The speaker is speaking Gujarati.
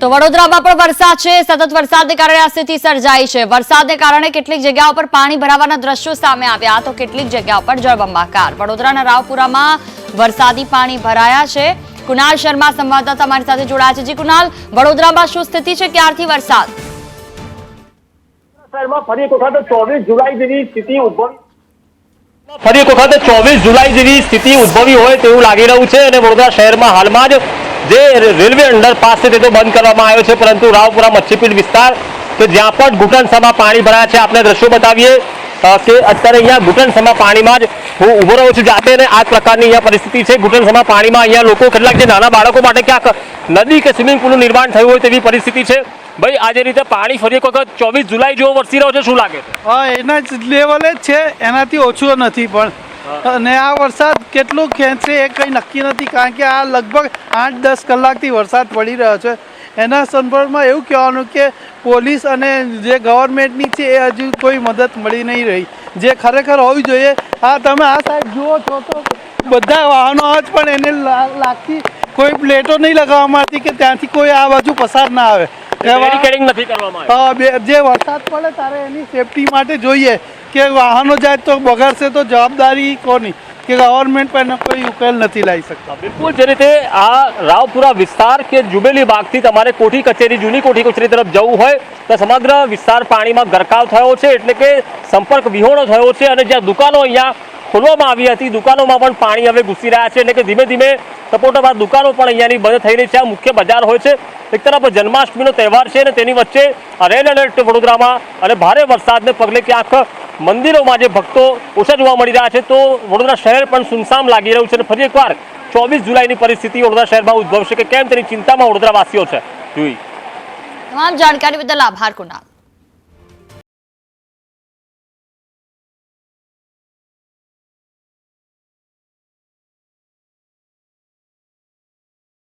તો વડોદરામાં પણ વરસાદ છે. સતત વરસાદને કારણે આ સ્થિતિ સર્જાઈ છે. વરસાદને કારણે કેટલીક જગ્યાઓ પર પાણી ભરાવાના દ્રશ્યો સામે આવ્યા. તો કેટલીક જગ્યાઓ પર જળબંબાકાર. વડોદરાના રાવપુરામાં વરસાદી પાણી ભરાયા છે. કુનાલ શર્મા સંવાદદાતા અમારી સાથે જોડાયા છે. જી કુનાલ વડોદરામાં શું સ્થિતિ છે? ક્યારથી વરસાદ? શહેરમાં ફરી એક વખત ચોવીસ જુલાઈ જેવી સ્થિતિ ઉદ્ભવી ફરી એક વખત ચોવીસ જુલાઈ જેવી સ્થિતિ ઉદ્ભવી હોય તેવું લાગી રહ્યું છે અને વડોદરા શહેરમાં હાલમાં જ જે રેલવે અંડરપાસ છે તે તો બંધ કરવામાં આવ્યો છે, પરંતુ રાવપુરા મચ્છીપીડ વિસ્તાર કે જ્યાં પણ ઘૂંટણસમાં પાણી ભરાયા છે આપણે દ્રશ્યો બતાવીએ કે અત્યારે અહીંયા ઘૂંટણસમાં પાણીમાં જ હું ઊભો રહ્યો છું, જાતે અને આ પ્રકારની અહીંયા પરિસ્થિતિ છે. ઘૂંટણસમાં પાણીમાં અહીંયા લોકો કેટલાક જે નાના બાળકો માટે ક્યાંક નદી કે સ્વિમિંગ પુલનું નિર્માણ થયું હોય તેવી પરિસ્થિતિ છે. ભાઈ, આજે રીતે પાણી ફરી એક વખત ચોવીસ જુલાઈ જેવો વરસી રહ્યો છે, શું લાગે? હા, એના જ લેવલે જ છે, એનાથી ઓછું નથી, પણ અને આ વરસાદ કેટલું ખેંચશે એ કંઈ નક્કી નથી, કારણ કે આ લગભગ આઠ દસ કલાકથી વરસાદ પડી રહ્યો છે. એના સંદર્ભમાં એવું કહેવાનું કે પોલીસ અને જે ગવર્મેન્ટની છે એ હજુ કોઈ મદદ મળી નહીં રહી. જે ખરેખર હોવી જોઈએ. આ તમે આ સાઈડ જુઓ છો તો બધા વાહનો આવે પણ એને લાગતી કોઈ પ્લેટો નહીં લગાવવામાં આવતી કે ત્યાંથી કોઈ આ બાજુ પસાર ના આવે. બેરિકેડિંગ નથી કરવામાં આવ્યું. જે વરસાદ પડે ત્યારે એની સેફટી માટે જોઈએ. કે વાહનો જાય તો બગાડશે તો જવાબદારી કોની? કે ગવર્મેન્ટ પણ કોઈ ઉકેલ નથી લાવી શકતા. બિલકુલ જે રીતે આ રાવપુરા વિસ્તાર કે જુબેલી બાગથી તમારે કોઠી કચેરી જૂની કોઠી કચેરી તરફ જવું હોય તો સમગ્ર વિસ્તાર પાણીમાં ગરકાવ થયો છે. એટલે કે સંપર્ક વિહોણો થયો છે અને જ્યાં દુકાનો અહીંયા ખોલવામાં આવી હતી. દુકાનોમાં પણ પાણી હવે ઘૂસી રહ્યા છે. એટલે કે ધીમે ધીમે સપોર્ટમાં દુકાનો પણ અહીંયાની બંધ થઈ રહી છે. આ મુખ્ય બજાર હોય છે. એક તરફ જન્માષ્ટમીનો તહેવાર છે અને તેની વચ્ચે રેડ એલર્ટ વડોદરામાં અને ભારે વરસાદને પગલે ક્યાંક મંદિરોમાં જે ભક્તો ઓછા જોવા મળી રહ્યા છે, તો વડોદરા શહેર પણ સુનસામ લાગી રહ્યું છે અને ફરી એકવાર ચોવીસ જુલાઈની પરિસ્થિતિ વડોદરા શહેરમાં ઉદ્ભવશે કે કેમ તેની ચિંતામાં વડોદરાવાસીઓ છે. જોઈ. તમામ જાણકારી બદલ આભાર કુનાલ